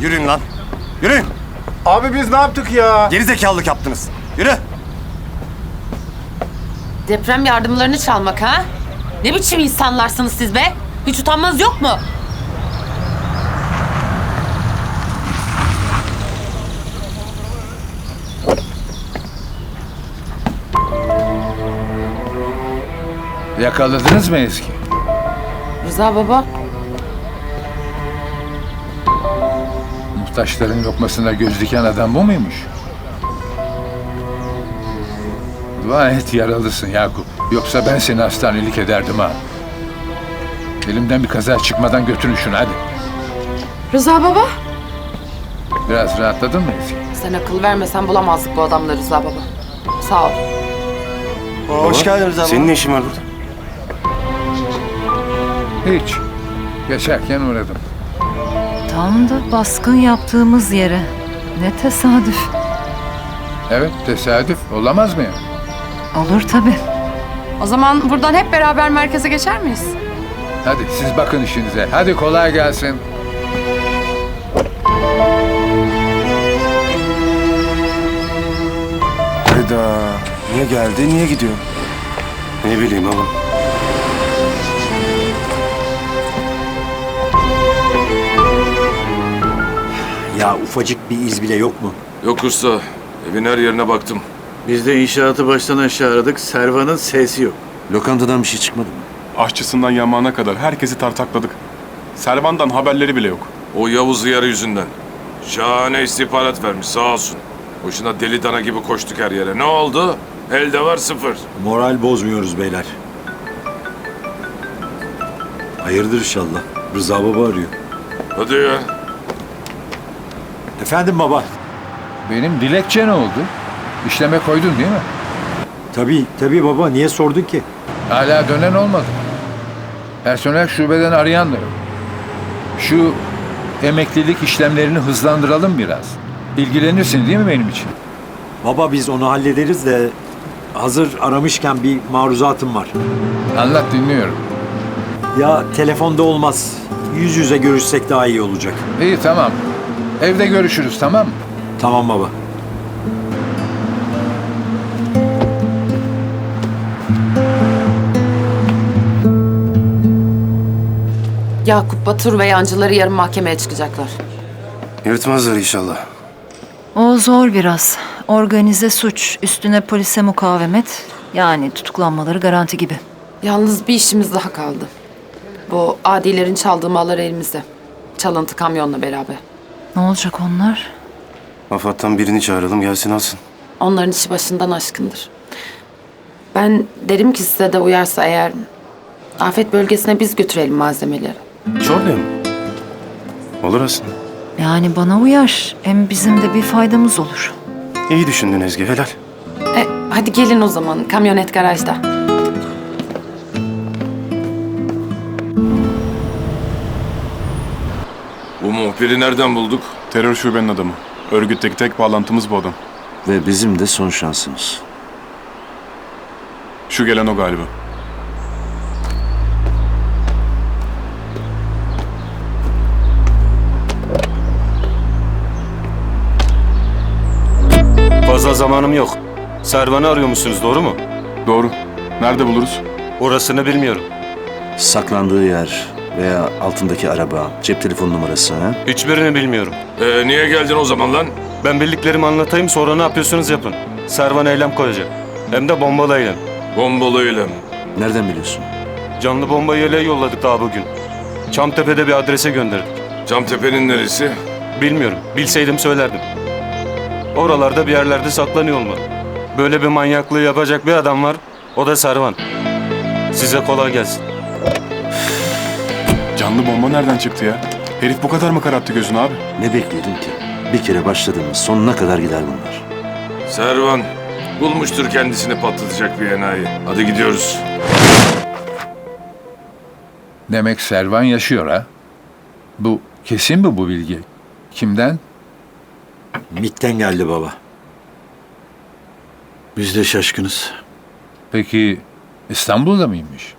Yürüyün lan. Yürüyün. Abi biz ne yaptık ya? Gerizekalılık yaptınız. Yürü. Deprem yardımlarını çalmak ha? Ne biçim insanlarsınız siz be? Hiç utanmanız yok mu? Yakaladınız mı Ezgi? Rıza baba. Muhtaçların lokmasına göz diken adam bu muymuş? Dua et yaralısın Yakup. Yoksa ben seni hastanelik ederdim ha. Elimden bir kaza çıkmadan götürün şunu hadi. Rıza baba. Biraz rahatladın mı Ezgi? Sen akıl vermesen bulamazdık bu adamları Rıza baba. Sağ ol. Hoş geldiniz abi. Senin ne işin var burada? Hiç. Geçerken uğradım. Tam da baskın yaptığımız yere. Ne tesadüf. Evet tesadüf olamaz mı ya? Olur tabii. O zaman buradan hep beraber merkeze geçer miyiz? Hadi siz bakın işinize. Hadi kolay gelsin. Hayda. Niye geldi, niye gidiyor? Ne bileyim oğlum. Ya ufacık bir iz bile yok mu? Yok usta. Evin her yerine baktım. Biz de inşaatı baştan aşağı aradık. Servan'ın sesi yok. Lokantadan bir şey çıkmadı mı? Aşçısından yamağına kadar herkesi tartakladık. Servan'dan haberleri bile yok. O Yavuz Hıyar yüzünden. Şahane istihbarat vermiş sağ olsun. Boşuna deli dana gibi koştuk her yere. Ne oldu? Elde var sıfır. Moral bozmuyoruz beyler. Hayırdır inşallah. Rıza baba arıyor. Hadi ya. Efendim baba. Benim dilekçe ne oldu? İşleme koydun değil mi? Tabii tabii baba niye sordun ki? Hala dönen olmadı. Personel şubeden arayan da yok. Şu emeklilik işlemlerini hızlandıralım biraz. İlgilenirsin değil mi benim için? Baba biz onu hallederiz de hazır aramışken bir maruzatım var. Anlat dinliyorum. Ya telefonda olmaz. Yüz yüze görüşsek daha iyi olacak. İyi tamam. Evde görüşürüz tamam mı? Tamam baba. Yakup Batur ve yancıları yarın mahkemeye çıkacaklar. Yırtmazlar inşallah. O zor biraz. Organize suç, üstüne polise mukavemet. Yani tutuklanmaları garanti gibi. Yalnız bir işimiz daha kaldı. Bu adilerin çaldığı mallar elimizde. Çalıntı kamyonla beraber. Ne olacak onlar? Afat'tan birini çağıralım gelsin alsın. Onların işi başından aşkındır. Ben derim ki size de uyarsa eğer afet bölgesine biz götürelim malzemeleri. Çorlu'ya mı? Olur aslında. Yani bana uyar. Hem bizim de bir faydamız olur. İyi düşündün Ezgi, helal. E, hadi gelin o zaman. Kamyonet garajda. Bu muhbiri nereden bulduk? Terör şubenin adamı. Örgütteki tek bağlantımız bu adam. Ve bizim de son şansımız. Şu gelen o galiba. Fazla zamanım yok. Servan'ı arıyor musunuz doğru mu? Doğru. Nerede buluruz? Orasını bilmiyorum. Saklandığı yer veya altındaki araba, cep telefon numarası ha? Hiçbirini bilmiyorum. Ee, niye geldin o zaman lan? Ben bildiklerimi anlatayım sonra ne yapıyorsunuz yapın. Servan eylem koyacak. Hem de bombalı eylem. Bombalı eylem. Nereden biliyorsun? Canlı bomba yeleği yolladık daha bugün. Çamtepe'de bir adrese gönderdik. Camtepe'nin neresi? Bilmiyorum. Bilseydim söylerdim. Oralarda bir yerlerde saklanıyor olmalı. Böyle bir manyaklığı yapacak bir adam var. O da Servan. Size kolay gelsin. Canlı bomba nereden çıktı ya? Herif bu kadar mı kararttı gözünü abi? Ne bekliyordun ki? Bir kere başladığımız sonuna kadar gider bunlar. Servan. Bulmuştur kendisini patlatacak bir enayi. Hadi gidiyoruz. Demek Servan yaşıyor ha? Bu kesin mi bu bilgi? Kimden? MIT'ten geldi baba. Biz de şaşkınız. Peki İstanbul'da mıymış?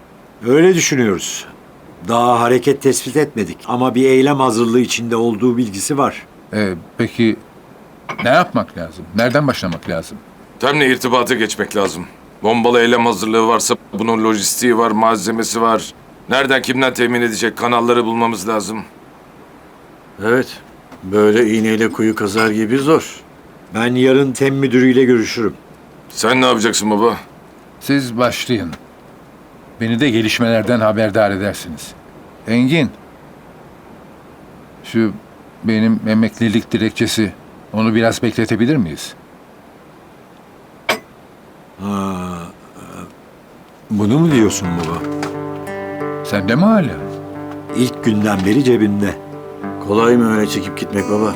Öyle düşünüyoruz. Daha hareket tespit etmedik ama bir eylem hazırlığı içinde olduğu bilgisi var. Ee, peki ne yapmak lazım? Nereden başlamak lazım? Temle irtibata geçmek lazım. Bombalı eylem hazırlığı varsa bunun lojistiği var, malzemesi var. Nereden kimden temin edecek kanalları bulmamız lazım. Evet. Böyle iğneyle kuyu kazar gibi zor. Ben yarın tem müdürüyle görüşürüm. Sen ne yapacaksın baba? Siz başlayın. Beni de gelişmelerden haberdar edersiniz. Engin. Şu benim emeklilik dilekçesi. Onu biraz bekletebilir miyiz? Bunu mu diyorsun baba? Sende mi hala? İlk günden beri cebimde. Kolay mı öyle çekip gitmek baba?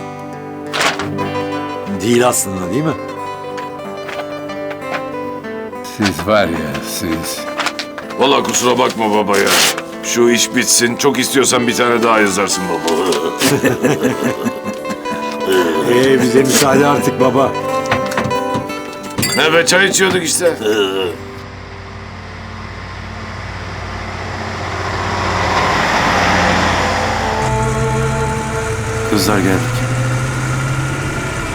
Değil aslında değil mi? Siz var ya siz. Vallahi kusura bakma baba ya. Şu iş bitsin. Çok istiyorsan bir tane daha yazarsın baba. Ee bize müsaade artık baba. ne be çay içiyorduk işte. Kızlar geldik.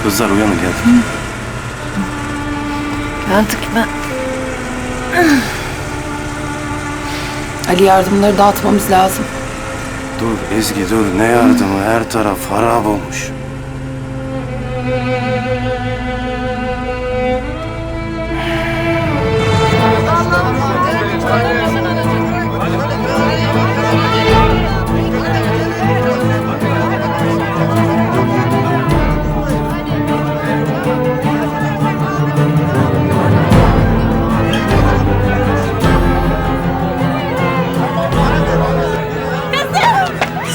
Kızlar uyanın geldik. Geldik mi? Ali yardımları dağıtmamız lazım. Dur Ezgi dur ne yardımı her taraf harap olmuş.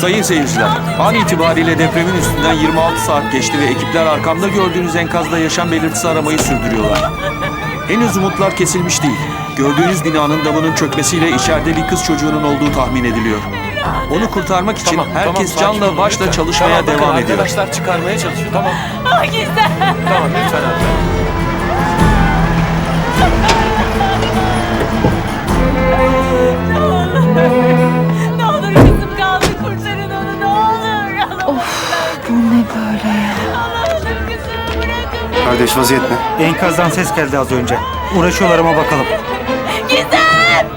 Sayın seyirciler, an itibariyle depremin üstünden 26 saat geçti ve ekipler arkamda gördüğünüz enkazda yaşam belirtisi aramayı sürdürüyorlar. Henüz umutlar kesilmiş değil. Gördüğünüz binanın damının çökmesiyle içeride bir kız çocuğunun olduğu tahmin ediliyor. Onu kurtarmak için herkes canla başla çalışmaya devam ediyor. Arkadaşlar çıkarmaya çalışıyor. Tamam. Tamam lütfen abi. Kardeş vaziyet ne? Enkazdan ses geldi az önce. Uğraşıyorlar ama bakalım. Gizem!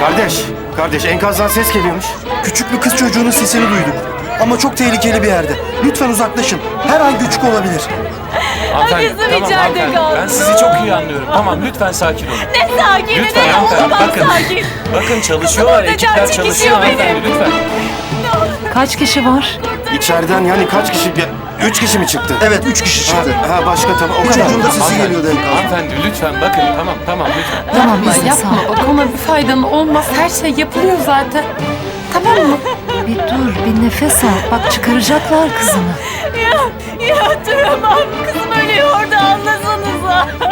Kardeş, kardeş enkazdan ses geliyormuş. Küçük bir kız çocuğunun sesini duyduk. Ama çok tehlikeli bir yerde. Lütfen uzaklaşın. Her an göçük olabilir. Hanımefendi, Kızım tamam içeride hanımefendi. kaldı. Ben sizi çok iyi anlıyorum. Tamam lütfen sakin olun. Ne sakini Lütfen ne hanımefendi, bakın. sakin. Bakın çalışıyorlar, ekipler çalışıyor hanımefendi benim. lütfen. Kaç kişi var? İçeriden yani kaç kişi? Üç kişi mi çıktı? Evet, üç kişi çıktı. Ha, ha başka tamam. O kadar. Çocuğun da sesi Hanımefendi, geliyordu enkazdan. Hanımefendi lütfen bakın tamam tamam lütfen. Tamam Yapma, yapma. Bak ona bir faydan olmaz. Her şey yapılıyor zaten. Tamam mı? Bir dur, bir nefes al. Bak çıkaracaklar kızını. Ya, ya duramam. Kızım ölüyor orada anlasanıza.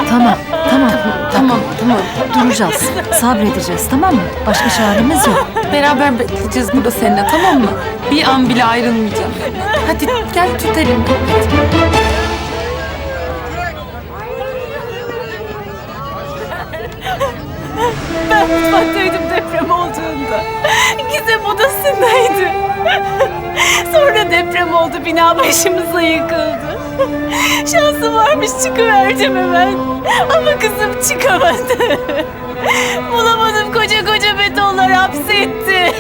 Tamam, tamam. Tamam, tamam. Duracağız. Sabredeceğiz tamam mı? Başka çaremiz yok. Beraber bekleyeceğiz burada seninle tamam mı? Bir an bile ayrılmayacağım. Hadi gel tut elimi. Ben mutfaktaydım deprem olduğunda. Gizem odasındaydı. Sonra deprem oldu, bina başımıza yıkıldı. Şansım varmış çıkıverdim hemen. Ama kızım çıkamadı. Bulamadım koca koca betonlar hapsetti.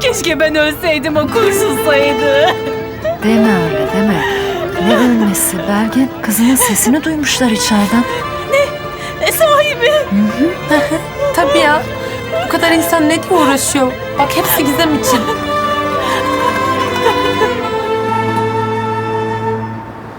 Keşke ben ölseydim o kurtulsaydı. Deme öyle deme. Ne ölmesi Belgin? Kızının sesini duymuşlar içeriden. E sahibi. Tabii ya. Bu kadar insan ne diye uğraşıyor? Bak hepsi Gizem için.